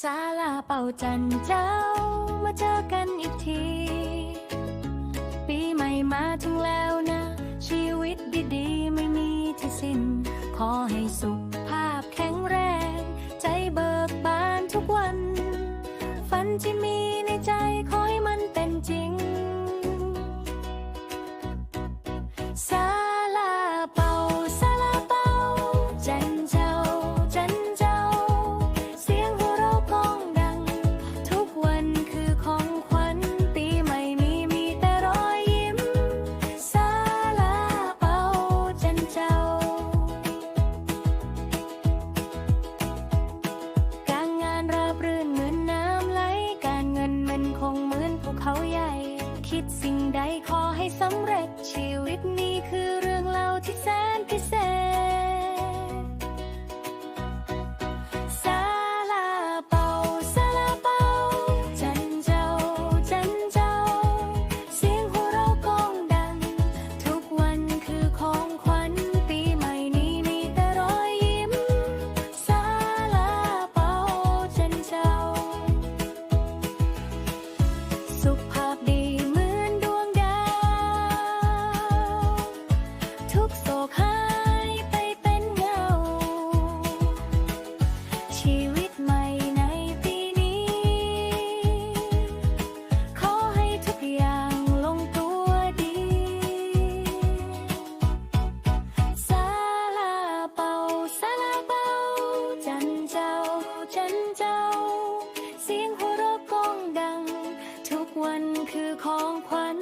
ศาลาเป่าจันเจ้า มาเจอกันอีกที ปีใหม่มาถึงแล้วนะ ชีวิตดีๆ ไม่มีที่สิ้น ขอให้สุขภาพแข็งแรง ใจเบิกบานทุกวัน ฝันที่มี ให้สำเร็จชีวิตนี้คือเรื่องเล่าที่แสน วันคือของขวัญ